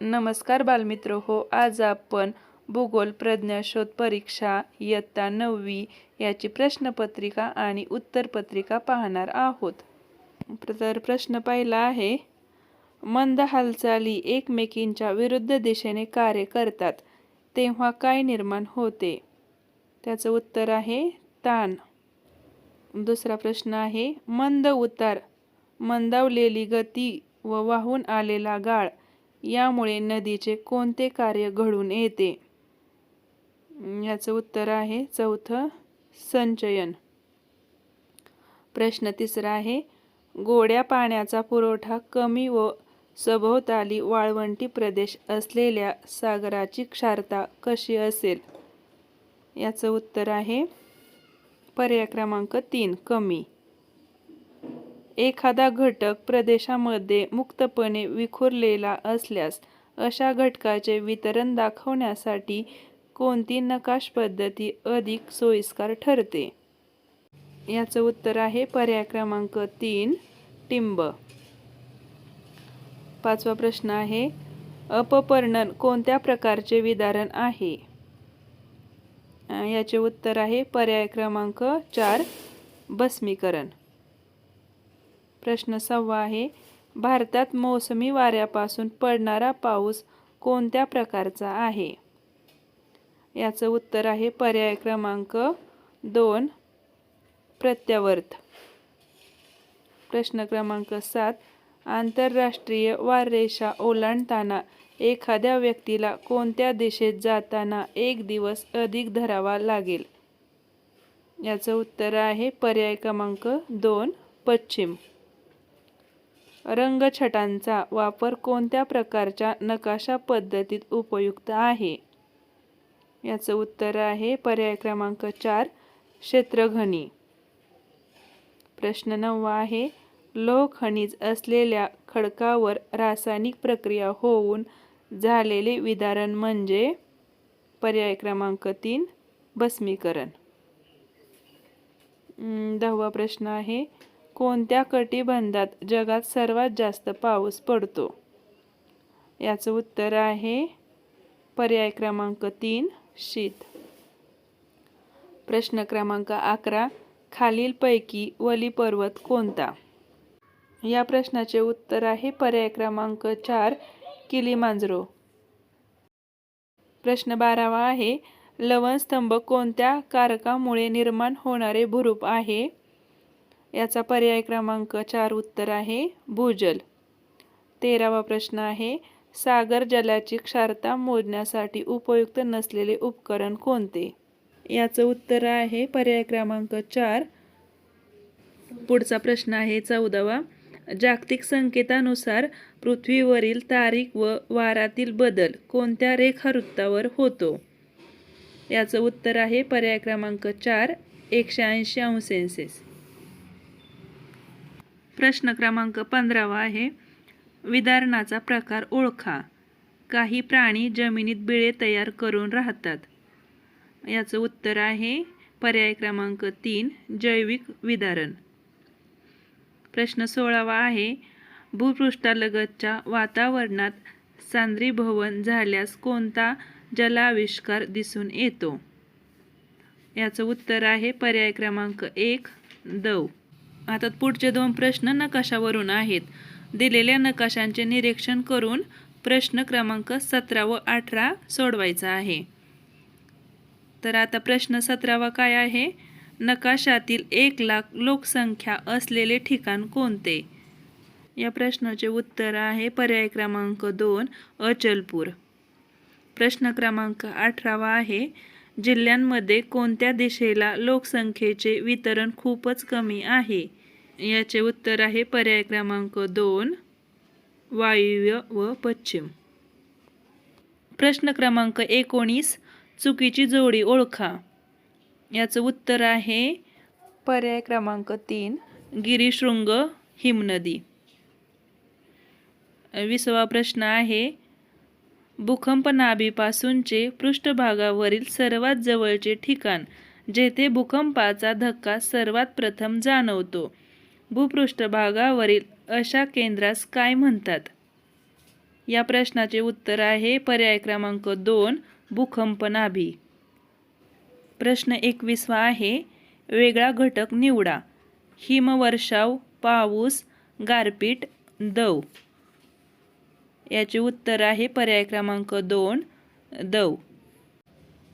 नमस्कार बालमित्र हो आज आपण भूगोल प्रज्ञाशोध परीक्षा इयत्ता नववी याची प्रश्नपत्रिका आणि उत्तरपत्रिका पाहणार आहोत. तर प्रश्न पहिला आहे मंद हालचाली एकमेकींच्या विरुद्ध दिशेने कार्य करतात तेव्हा काय निर्माण होते? त्याचं उत्तर आहे ताण. दुसरा प्रश्न आहे मंद उतार. मंदावलेली गती व वाहून आलेला गाळ. यामुळे नदीचे कोणते कार्य घडून येते? याचं उत्तर आहे चौथं संचयन. प्रश्न तिसरा आहे गोड्या पाण्याचा पुरवठा कमी व सभोवताली वाळवंटी प्रदेश असलेल्या सागराची क्षारता कशी असेल? याचं उत्तर आहे पर्याय क्रमांक तीन कमी. एखादा घटक प्रदेशामध्ये मुक्तपणे विखुरलेला असल्यास अशा घटकाचे वितरण दाखवण्यासाठी कोणती नकाश पद्धती अधिक सोयीस्कर ठरते? याचं उत्तर आहे पर्याय क्रमांक तीन टिंब. पाचवा प्रश्न आहे अपपर्णन कोणत्या प्रकारचे विदारण आहे? याचे उत्तर आहे पर्याय क्रमांक चार भस्मीकरण. प्रश्न सहावा आहे. भारतात मोसमी वाऱ्यापासून पडणारा पाऊस कोणत्या प्रकारचा आहे? याचं उत्तर आहे पर्याय क्रमांक दोन प्रत्यावर्त. प्रश्न क्रमांक सात आंतरराष्ट्रीय वाररेषा ओलांडताना एखाद्या व्यक्तीला कोणत्या दिशेत जाताना एक दिवस अधिक धरावा लागेल? याचं उत्तर आहे पर्याय क्रमांक दोन पश्चिम. रंगछटांचा वापर कोणत्या प्रकारच्या नकाशा पद्धतीत उपयुक्त आहे? याचं उत्तर आहे पर्याय क्रमांक चार क्षेत्रघनी. प्रश्न नववा आहे लोह खनिज असलेल्या खडकावर रासायनिक प्रक्रिया होऊन झालेले विदारण म्हणजे? पर्याय क्रमांक तीन भस्मीकरण. दहावा प्रश्न आहे कोणत्या कटिबंधात जगात सर्वात जास्त पाऊस पडतो? याचं उत्तर आहे पर्याय क्रमांक तीन शीत. प्रश्न क्रमांक अकरा खालीलपैकी वली पर्वत कोणता? या प्रश्नाचे उत्तर आहे पर्याय क्रमांक चार किलीमांजरो. प्रश्न बारावा आहे लवणस्तंभ कोणत्या कारकामुळे निर्माण होणारे भुरूप आहे? याचा पर्याय क्रमांक चार उत्तर आहे भूजल. तेरावा प्रश्न आहे सागर जलाची क्षारता मोजण्यासाठी उपयुक्त नसलेले उपकरण कोणते? याचं उत्तर आहे पर्याय क्रमांक चार. पुढचा प्रश्न आहे चौदावा. जागतिक संकेतानुसार पृथ्वीवरील तारीख व वारातील बदल कोणत्या रेखावृत्तावर होतो? याचं उत्तर आहे पर्याय क्रमांक चार एकशे ऐंशी अंश प्रश्न क्रमांक पंधरावा आहे. विदारणाचा प्रकार ओळखा. काही प्राणी जमिनीत बिळे तयार करून राहतात. याचं उत्तर आहे पर्याय क्रमांक तीन जैविक विदारण. प्रश्न सोळावा आहे भूपृष्ठालगतच्या वातावरणात सांद्रीभवन झाल्यास कोणता जलाविष्कार दिसून येतो? याचं उत्तर आहे पर्याय क्रमांक एक दव. आता पुढचे दोन प्रश्न नकाशावरून आहेत. दिलेल्या नकाशांचे निरीक्षण करून प्रश्न क्रमांक सतरा व अठरा सोडवायचा आहे. तर आता प्रश्न सतरावा काय आहे? नकाशातील एक लाख लोकसंख्या असलेले ठिकाण कोणते? या प्रश्नाचे उत्तर आहे पर्याय क्रमांक दोन अचलपूर. प्रश्न क्रमांक अठरावा आहे जिल्ह्यांमध्ये कोणत्या दिशेला लोकसंख्येचे वितरण खूपच कमी आहे? याचे उत्तर आहे पर्याय क्रमांक दोन वायव्य व पश्चिम. प्रश्न क्रमांक एकोणीस चुकीची जोडी ओळखा. याचं उत्तर आहे पर्याय क्रमांक तीन गिरीशृंग हिमनदी. विसावा प्रश्न आहे भूकंप नाभीपासूनचे पृष्ठभागावरील सर्वात जवळचे ठिकाण जेथे भूकंपाचा धक्का सर्वात प्रथम जाणवतो. भूपृष्ठभागावरील अशा केंद्रास काय म्हणतात? या प्रश्नाचे उत्तर आहे पर्याय क्रमांक दोन भूकंपनाभी प्रश्न एकवीसवा आहे वेगळा घटक निवडा. हिमवर्षाव पाऊस गारपीट दव. याचे उत्तर आहे पर्याय क्रमांक दोन दव.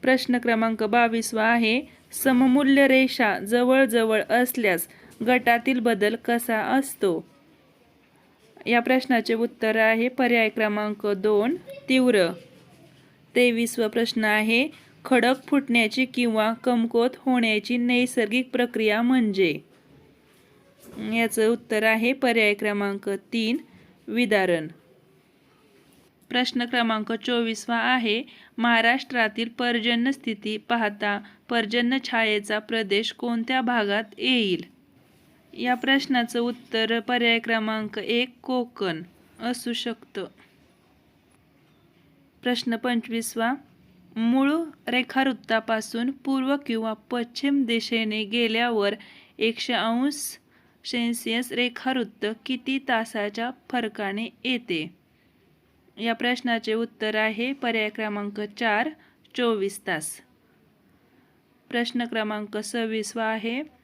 प्रश्न क्रमांक बावीसवा आहे सममूल्य रेषा जवळजवळ असल्यास गटातील बदल कसा असतो? या प्रश्नाचे उत्तर आहे पर्याय क्रमांक दोन तीव्र. तेवीसवा प्रश्न आहे खडक फुटण्याची किंवा कमकुवत होण्याची नैसर्गिक प्रक्रिया म्हणजे? याचं उत्तर आहे पर्याय क्रमांक तीन विदारण. प्रश्न क्रमांक चोवीसवा आहे महाराष्ट्रातील पर्जन्य स्थिती पाहता पर्जन्य छायेचा प्रदेश कोणत्या भागात येईल? या प्रश्नाचं उत्तर पर्याय क्रमांक एक कोकण. असू शकतं. प्रश्न पंचवीसवा. मूळ रेखावृत्तापासून पूर्व किंवा पश्चिम दिशेने गेल्यावर एकशे अंश सेल्सिअस रेखावृत्त किती तासाच्या फरकाने येते? या प्रश्नाचे उत्तर आहे पर्याय क्रमांक चार चोवीस तास. प्रश्न क्रमांक सव्वीसवा आहे.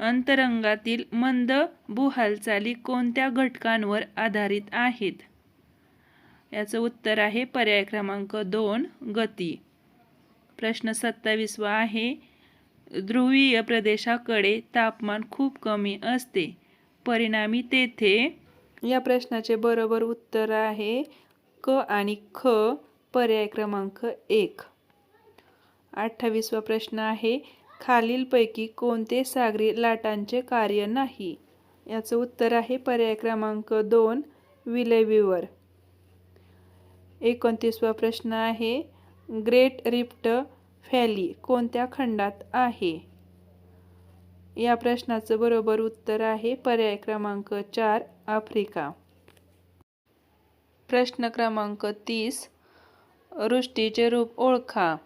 अंतरंगातील मंद भूहालचाली कोणत्या घटकांवर आधारित आहेत? याचं उत्तर आहे पर्याय क्रमांक दोन गती. प्रश्न सत्तावीसवा आहे ध्रुवीय प्रदेशाकडे तापमान खूप कमी असते परिणामी तेथे या प्रश्नाचे बरोबर उत्तर आहे क आणि ख पर्याय क्रमांक एक. अठ्ठावीसवा प्रश्न आहे खालीलपैकी कोणते सागरी लाटांचे कार्य नाही? याचं उत्तर आहे पर्याय क्रमांक दोन विलविवर एकोणतीसवा प्रश्न आहे ग्रेट रिफ्ट व्हॅली कोणत्या खंडात आहे? या प्रश्नाचं बरोबर उत्तर आहे पर्याय क्रमांक चार आफ्रिका. प्रश्न क्रमांक तीस वृष्टीचे रूप ओळखा.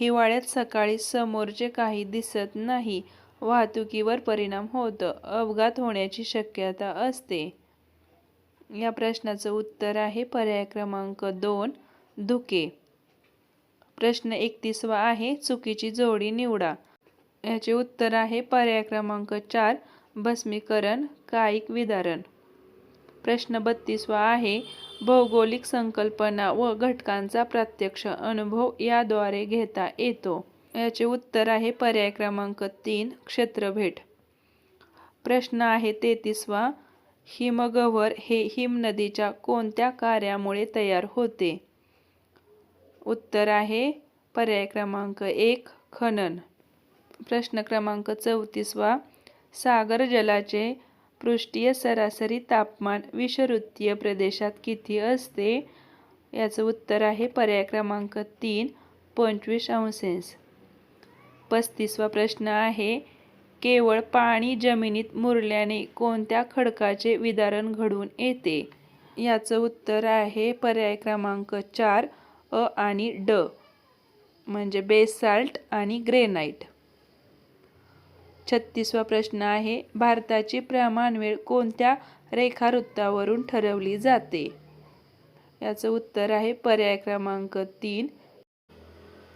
हिवाळ्यात सकाळी समोरचे काही दिसत नाही. वाहतुकीवर परिणाम होतो. अपघात होण्याची शक्यता असते. या प्रश्नाचं उत्तर आहे पर्याय क्रमांक दोन धुके. प्रश्न एकतीसवा आहे चुकीची जोडी निवडा. याचे उत्तर आहे पर्याय क्रमांक चार भस्मीकरण कायिक विदारण. प्रश्न बत्तीसवा आहे भौगोलिक संकल्पना व घटकांचा प्रत्यक्ष अनुभव याद्वारे घेता येतो. याचे उत्तर आहे पर्याय क्रमांक तीन क्षेत्रभेट. प्रश्न आहे तेहतीसवा हिमगव्हर हे हिमनदीच्या कोणत्या कार्यामुळे तयार होते? उत्तर आहे पर्याय क्रमांक एक खनन. प्रश्न क्रमांक चौतीसवा सागर जलाचे पृष्ठीय सरासरी तापमान विषवृत्तीय प्रदेशात किती असते? याचं उत्तर आहे पर्याय क्रमांक तीन पंचवीस अंशेस पस्तीसवा प्रश्न आहे केवळ पाणी जमिनीत मुरल्याने कोणत्या खडकाचे विदारण घडून येते? याचं उत्तर आहे पर्याय क्रमांक चार अ आणि ड म्हणजे बेसाल्ट आणि ग्रेनाईट छत्तीसवा प्रश्न आहे. भारताची प्रमाणवेळ कोणत्या रेखावृत्तावरून ठरवली जाते? याचं उत्तर आहे पर्याय क्रमांक तीन.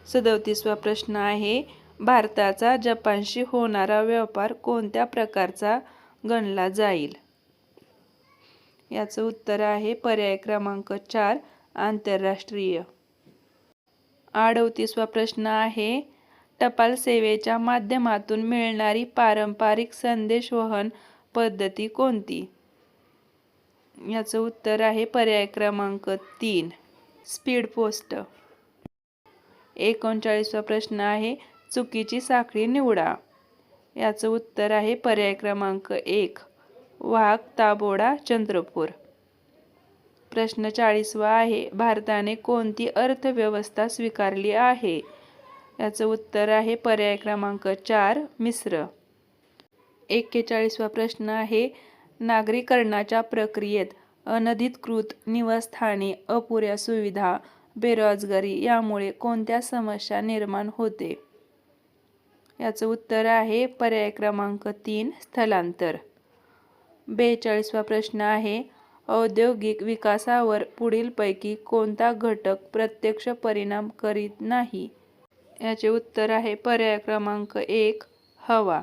सदोतीसवा प्रश्न आहे भारताचा जपानशी होणारा व्यापार कोणत्या प्रकारचा गणला जाईल? याचं उत्तर आहे पर्याय क्रमांक चार आंतरराष्ट्रीय. अडवतीसवा प्रश्न आहे टपाल सेवेच्या माध्यमातून मिळणारी पारंपरिक संदेशवहन पद्धती कोणती? याचं उत्तर आहे पर्याय क्रमांक तीन स्पीड पोस्ट. एकोणचाळीसवा प्रश्न आहे चुकीची साखळी निवडा. याचं उत्तर आहे पर्याय क्रमांक एक वाघ ताबोडा चंद्रपूर. प्रश्न चाळीसवा आहे भारताने कोणती अर्थव्यवस्था स्वीकारली आहे? याचं उत्तर आहे पर्याय क्रमांक चार मिश्र. एक्केचाळीसवा प्रश्न आहे नागरीकरणाच्या प्रक्रियेत अनधिकृत निवासस्थाने अपुऱ्या सुविधा बेरोजगारी यामुळे कोणत्या समस्या निर्माण होते? याचं उत्तर आहे पर्याय क्रमांक तीन स्थलांतर. बेचाळीसवा प्रश्न आहे औद्योगिक विकासावर पुढीलपैकी कोणता घटक प्रत्यक्ष परिणाम करीत नाही? याचे उत्तर आहे पर्याय क्रमांक एक हवा.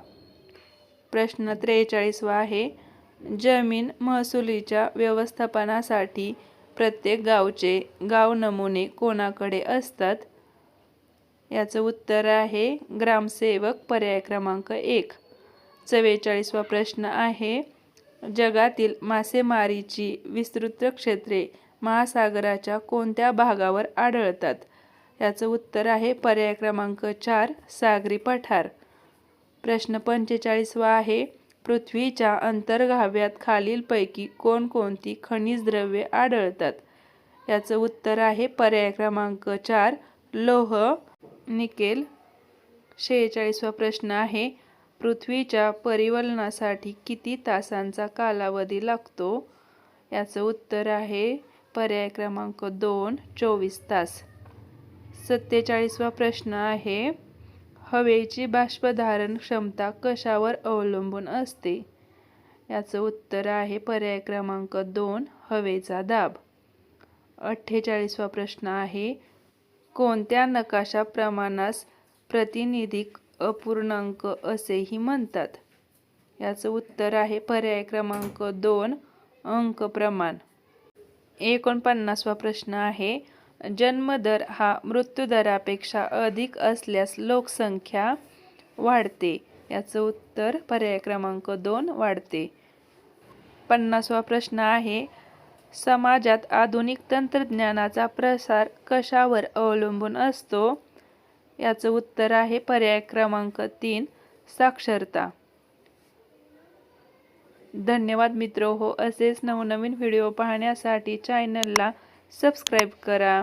प्रश्न त्रेचाळीसवा आहे जमीन महसुलीच्या व्यवस्थापनासाठी प्रत्येक गावचे गाव नमुने कोणाकडे असतात? याचं उत्तर आहे ग्रामसेवक पर्याय क्रमांक एक. चव्वेचाळीसवा प्रश्न आहे जगातील मासेमारीची विस्तृत क्षेत्रे महासागराच्या कोणत्या भागावर आढळतात? याचं उत्तर आहे पर्याय क्रमांक चार सागरी पठार. प्रश्न पंचेचाळीसवा आहे पृथ्वीच्या अंतर्गाव्यात खालीलपैकी कोणकोणती खनिज द्रव्ये आढळतात? याचं उत्तर आहे पर्याय क्रमांक चार लोह निकेल. शेहेचाळीसवा प्रश्न आहे पृथ्वीच्या परिवलनासाठी किती तासांचा कालावधी लागतो? याचं उत्तर आहे पर्याय क्रमांक दोन चोवीस तास. सत्तेचाळीसवा प्रश्न आहे हवेची बाष्पधारण क्षमता कशावर अवलंबून असते? याचं उत्तर आहे पर्याय क्रमांक दोन हवेचा दाब. अठ्ठेचाळीसवा प्रश्न आहे कोणत्या नकाशा प्रमाणास प्रतिनिधिक अपूर्णांक असेही म्हणतात? याचं उत्तर आहे पर्याय क्रमांक दोन अंक प्रमाण. एकोणपन्नासवा प्रश्न आहे जन्मदर हा मृत्यूदरापेक्षा अधिक असल्यास लोकसंख्या वाढते. याचं उत्तर पर्याय क्रमांक दोन वाढते. पन्नासवा प्रश्न आहे समाजात आधुनिक तंत्रज्ञानाचा प्रसार कशावर अवलंबून असतो? याचं उत्तर आहे पर्याय क्रमांक तीन साक्षरता. धन्यवाद मित्र हो असेच नवनवीन व्हिडिओ पाहण्यासाठी चॅनलला सबस्क्राईब करा.